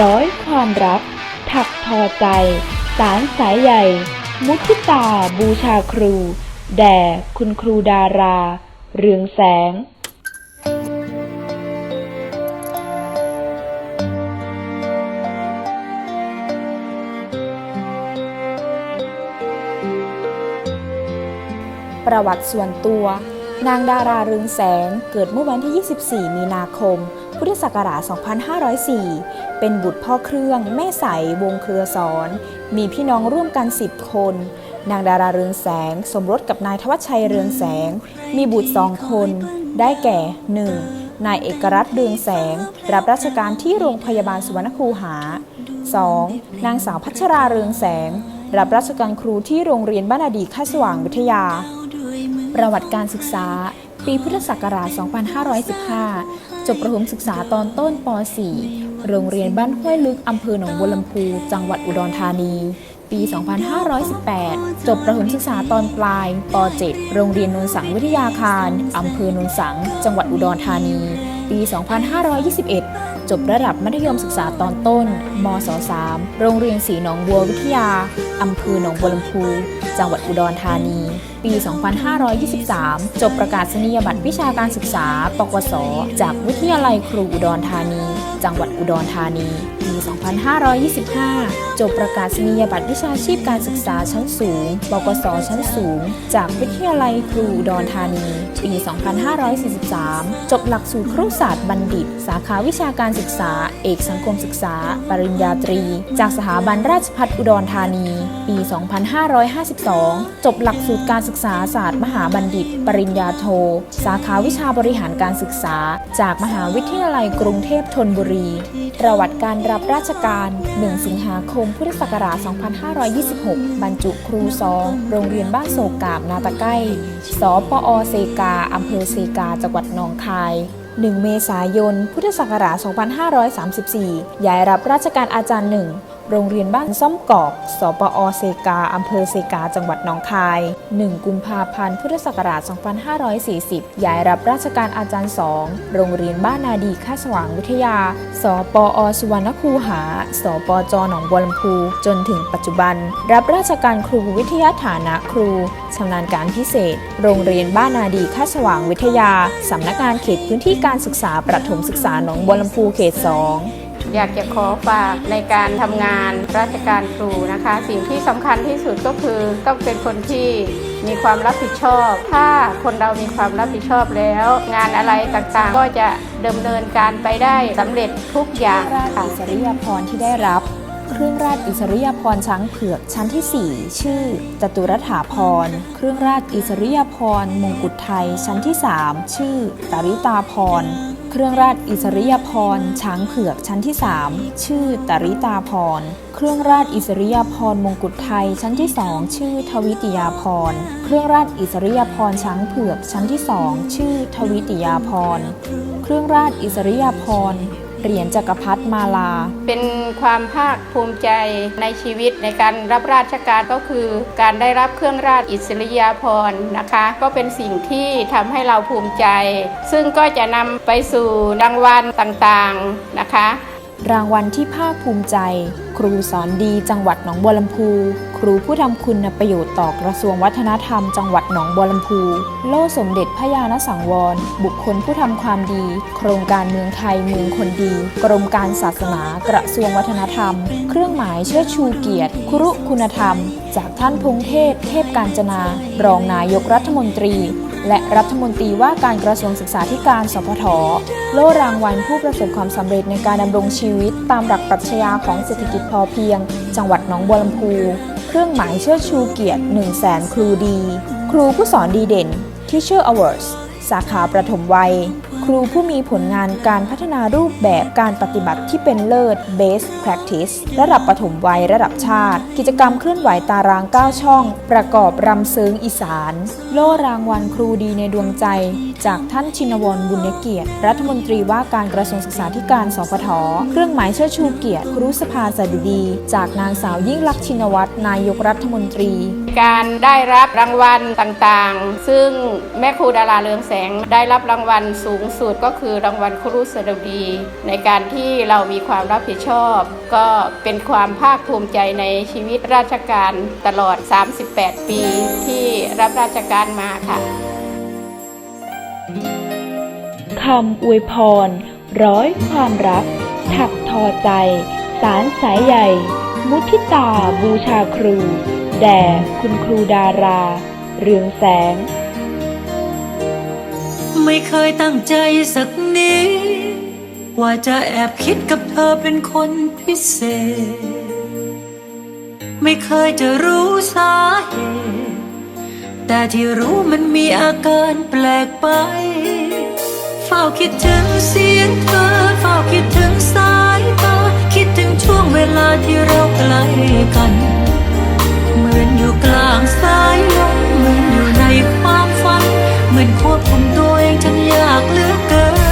ร้อยความรัก ถักทอใจ สารสายใหญ่ มุทิตาบูชาครู แด่คุณครูดารา เรืองแสงประวัติส่วนตัว นางดาราเรืองแสงเกิดเมื่อวันที่ 24 มีนาคม พุทธศักราช 2504 เป็นบุตรพ่อเครื่อง แม่ใส วงเครือสอน มีพี่น้องร่วมกัน 10 คน นางดาราเรืองแสง สมรสกับนายทวัชชัยเรืองแสง มีบุตรสองคน ได้แก่ 1. นายเอกรัตน์เรืองแสง รับราชการที่โรงพยาบาลสุวรรณคูหา 2. นางสาวพัชราเรืองแสง รับราชการครูที่โรงเรียนบ้านอดีค่าสว่างวิทยา ประวัติการศึกษา ปีพุทธศักราช 2515 จบประถมศึกษาตอนต้นป .4 โรงเรียนบ้านห้วยลึกอำเภอหนองบัวลำพู จังหวัดอุดรธานี ปี 2518 จบประถมศึกษาตอนปลายป .7 โรงเรียนนนสังวิทยาคารอำเภอนนสัง จังหวัดอุดรธานี ปี 2521 จบระดับมัธยมศึกษาตอนต้น มศ 3 โรงเรียนศรีหนองบัววิทยา อำเภอหนองบัวลำพู จังหวัดอุดรธานี ปี 2523 จบประกาศนียบัตรวิชาการศึกษา ปวส จากวิทยาลัยครูอุดรธานี จังหวัดอุดรธานีปี 2525 จบประกาศนียบัตรวิชาชีพการศึกษาชั้นสูงปวสชั้นสูง จากวิทยาลัยครูอุดรธานี ปี 2543 จบหลักสูตรครุศาสตร์บัณฑิต สาขาวิชาการศึกษา เอกสังคมศึกษา ปริญญาตรี จากสถาบันราชภัฏอุดรธานี ปี 2552 จบหลักสูตรการศึกษาศาสตร์มหาบัณฑิต ปริญญาโท สาขาวิชาบริหารการศึกษา จากมหาวิทยาลัยกรุงเทพธนบุรี ประวัติการรับราชการ 1 สิงหาคม พุทธศักราช 2526 บรรจุครูซองโรงเรียนบ้านโศกกาบนาตะไก้สปอเซกา อำเภอเซกา จังหวัดหนองคาย 1 เมษายน พุทธศักราช 2534 ย้ายรับราชการอาจารย์หนึ่ง โรงเรียนบ้านซ่อมกอก สปอเซกา อำเภอเซกา จังหวัดหนองคาย 1 กุมภาพันธ์ พุทธศักราช 2540 ย้ายรับราชการอาจารย์ 2 โรงเรียนบ้านนาดีค่าสว่างวิทยา สปอสุวรรณคูหา สปจหนองบัวลำพู จนถึงปัจจุบัน รับราชการครูวิทยาฐานะครู ชำนาญการพิเศษ โรงเรียนบ้านนาดีค่าสว่างวิทยา สำนักงานเขตพื้นที่การศึกษาประถมศึกษาหนองบัวลำพูเขต 2 อยากจะขอฝากในการทำงานราชการครูนะคะ สิ่งที่สำคัญที่สุดก็คือต้องเป็นคนที่มีความรับผิดชอบ ถ้าคนเรามีความรับผิดชอบแล้ว งานอะไรต่างๆ ก็จะดำเนินการไปได้สำเร็จทุกอย่างค่ะอิสริยาภรที่ได้รับ เครื่องราชอิสริยาภรณ์ช้างเผือกชั้นที่ 4 ชื่อ จตุรถาภรณ์เครื่องราชอิสริยาภรณ์มงกุฎไทยชั้นที่ 3 ชื่อตาริตาภรณ์เครื่องราชอิสริยาภรณ์ช้างเผือกชั้นที่ 3 ชื่อตาริตาภรณ์เครื่องราชอิสริยาภรณ์มงกุฎไทยชั้นที่ 2 ชื่อ ทวิติยาภรณ์เครื่องราชอิสริยาภรณ์ช้างเผือกชั้นที่ 2 ชื่อ ทวิติยาภรณ์เครื่องราชอิสริยาภรณ์ เหรียญจักรพรรดิมาลา เป็นความภาคภูมิใจในชีวิตในการรับราชการก็คือ การได้รับเครื่องราชอิสริยาภรณ์นะคะ ก็เป็นสิ่งที่ทำให้เราภูมิใจ ซึ่งก็จะนำไปสู่รางวัลต่างๆนะคะ รางวัลที่ภาคภูมิใจ ครูสอนดีจังหวัดหนองบัวลำพู ครูผู้ทำคุณประโยชน์ต่อกระทรวงวัฒนธรรม จังหวัดหนองบัวลำพู โล่สมเด็จพระยาณสังวร บุคคลผู้ทำความดี โครงการเมืองไทยเมืองคนดี กรมการศาสนากระทรวงวัฒนธรรม เครื่องหมายเชิดชูเกียรติ ครุคุณธรรม จากท่านพงเทพ เทพการจนา รองนายกรัฐมนตรี และรัฐมนตรีว่าการกระทรวงศึกษาธิการสพทโล่รางวัลผู้ประสบความสำเร็จในการดำรงชีวิต ตามหลักปรัชญาของเศรษฐกิจพอเพียง จังหวัดหนองบัวลำพู เครื่องหมายเชิดชูเกียรติ1 0 0 0 0 0ครูดี ครูผู้สอนดีเด่น Teacher Awards สาขาประถมวัย ครูผู้มีผลงานการพัฒนารูปแบบการปฏิบัติที่เป็นเลิศ Best Practice ระดับประถมวัยระดับชาติ กิจกรรมเคลื่อนไหวตาราง 9 ช่อง ประกอบรำเซิงอีสาน โล่รางวัลครูดีในดวงใจ จากท่านชินวรบุญเกียรติ รัฐมนตรีว่าการกระทรวงศึกษาธิการสพทเครื่องหมายเชิดชูเกียรติครุสภาสดุดี จากนางสาวยิ่งลักษณ์ชินวัตรนายกรัฐมนตรี การได้รับรางวัลต่างๆ ซึ่งแม่ครูดาราเรืองแสงได้รับรางวัลสูงสุดก็คือรางวัลครูสดุดี ในการที่เรามีความรับผิดชอบ ก็เป็นความภาคภูมิใจในชีวิตราชการตลอด 38 ปีที่รับราชการมาค่ะคำอวยพร ร้อยความรัก ถักทอใจ สารสายใหญ่ มุทิตาบูชาครู แด่คุณครูดารา เรืองแสง ไม่เคยตั้งใจสักนิดว่าจะแอบคิดกับเธอเป็นคนพิเศษ ไม่เคยจะรู้สาเหตุแต่ที่รู้มันมีอาการแปลกไป เฝ้าคิดถึงเสียงเธอ เฝ้าคิดถึงสายตาคิดถึงช่วงเวลาที่เราใกล้กัน เหมือนอยู่กลางสายลมเหมือนอยู่ในความฝัน เหมือนควบคุมตัวเองจนอยากเหลือเกิน